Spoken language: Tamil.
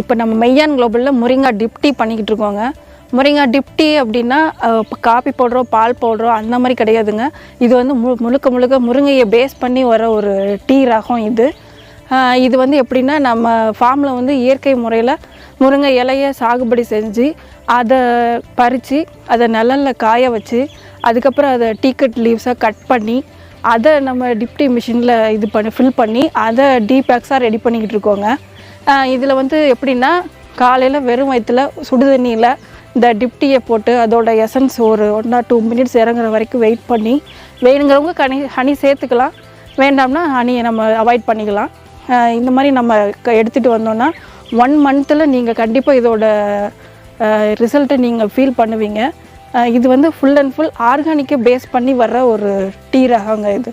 இப்போ நம்ம மெய்யான் குளோபலில் முருங்கா டிப்டி பண்ணிக்கிட்டு இருக்கோங்க. முருங்கா டிப்டி அப்படின்னா இப்போ காப்பி போடுறோம் பால் போடுறோம் அந்த மாதிரி கிடையாதுங்க. இது வந்து மு முழுக்க முழுக்க முருங்கையை பேஸ் பண்ணி வர ஒரு டீ ரகம் இது. இது வந்து எப்படின்னா நம்ம ஃபார்மில் வந்து இயற்கை முறையில் முருங்கை இலையை சாகுபடி செஞ்சு அதை பறித்து அதை நிழலில் காய வச்சு அதுக்கப்புறம் அதை டீக்கட் லீவ்ஸாக கட் பண்ணி அதை நம்ம டிப்டி மிஷினில் இது பண்ணி ஃபில் பண்ணி அதை டீ பேக்ஸாக ரெடி பண்ணிக்கிட்டு இருக்கோங்க. இதில் வந்து எப்படின்னா காலையில் வெறும் வயிற்றுல சுடு தண்ணியில் இந்த டிப்டியை போட்டு அதோட எசன்ஸ் ஒரு ஒன் ஆர் டூ மினிட்ஸ் இறங்குற வரைக்கும் வெயிட் பண்ணி வேணுங்கிறவங்க கனி ஹனி சேர்த்துக்கலாம். வேண்டாம்னா ஹனியை நம்ம அவாய்ட் பண்ணிக்கலாம். இந்த மாதிரி நம்ம எடுத்துகிட்டு வந்தோம்னா ஒன் மந்த்தில் நீங்கள் கண்டிப்பாக இதோட ரிசல்ட்டை நீங்கள் ஃபீல் பண்ணுவீங்க. இது வந்து ஃபுல் அண்ட் ஃபுல் ஆர்கானிக்கை பேஸ் பண்ணி வர்ற ஒரு டீ ரகங்க இது.